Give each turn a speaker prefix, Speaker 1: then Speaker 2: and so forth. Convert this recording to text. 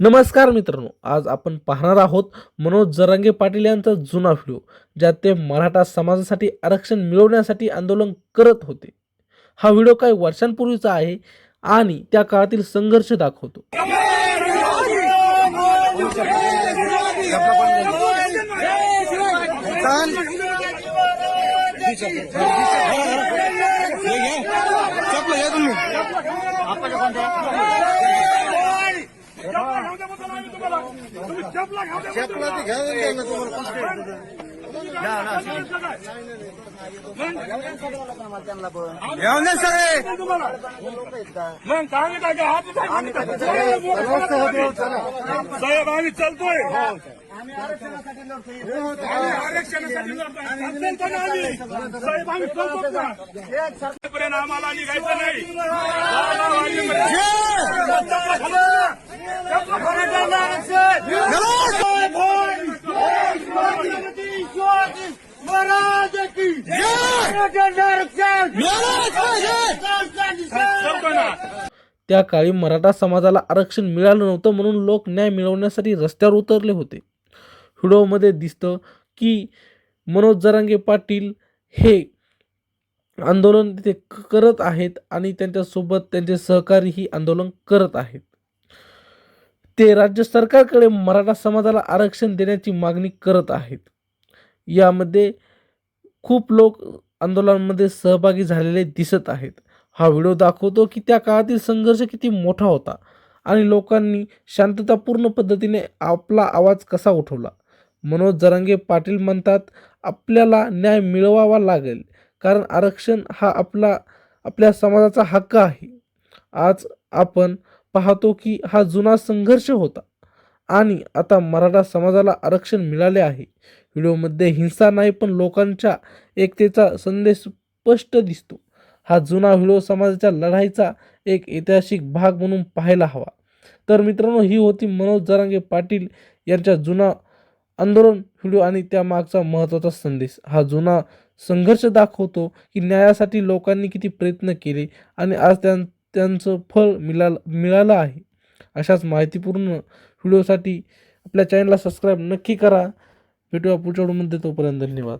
Speaker 1: नमस्कार मित्रांनो आज आपण पाहणार आहोत मनोज जरांगे पाटील यांचा जुना व्हिडिओ ज्यात ते मराठा समाजासाठी आरक्षण मिळवण्यासाठी आंदोलन करत होते. हा व्हिडिओ काही वर्षांपूर्वीचा आहे आणि त्या काळातील संघर्ष दाखवतो.
Speaker 2: आपण चपला ते घ्या तुम्हाला सगळे
Speaker 3: मग काय काय साहेब आम्ही चलतोय आरक्षणासाठी साहेब आम्ही आम्हाला निघायचं नाही.
Speaker 1: त्या काळी मराठा समाजाला आरक्षण मिळालं नव्हतं म्हणून लोक न्याय मिळवण्यासाठी रस्त्यावर उतरले होते. व्हिडिओमध्ये दिसतं की मनोज जरांगे पाटील हे आंदोलन तिथे करत आहेत आणि त्यांच्यासोबत त्यांचे सहकारीही आंदोलन करत आहेत. ते राज्य सरकारकडे मराठा समाजाला आरक्षण देण्याची मागणी करत आहेत. यामध्ये खूप लोक आंदोलनामध्ये सहभागी झालेले दिसत आहेत. हा व्हिडिओ दाखवतो की त्या काळातील संघर्ष किती मोठा होता आणि लोकांनी शांततापूर्ण पद्धतीने आपला आवाज कसा उठवला? मनोज जरांगे पाटील म्हणतात आपल्याला न्याय मिळवावा लागेल. कारण आरक्षण हा आपला आपल्या समाजाचा हक्क आहे. आज आपण पाहतो की हा जुना संघर्ष होता आणि आता मराठा समाजाला आरक्षण मिळाले आहे. व्हिडिओमध्ये हिंसा नाही पण लोकांच्या एकतेचा संदेश स्पष्ट दिसतो. हा जुना व्हिडिओ समाजाच्या लढाईचा एक ऐतिहासिक भाग म्हणून पाहायला हवा. तर मित्रांनो ही होती मनोज जरांगे पाटील यांच्या जुना आंदोलन व्हिडिओ आणि त्यामागचा महत्त्वाचा संदेश. हा जुना संघर्ष दाखवतो की न्यायासाठी लोकांनी किती प्रयत्न केले आणि आज त्यां त्यांचं फळ मिळालं मिळालं आहे. अशाच माहितीपूर्ण व्हिडिओसाठी आपल्या चॅनलला सबस्क्राईब नक्की करा. भेटूया पुढच्या व्हिडिओमध्ये. तोपर्यंत धन्यवाद.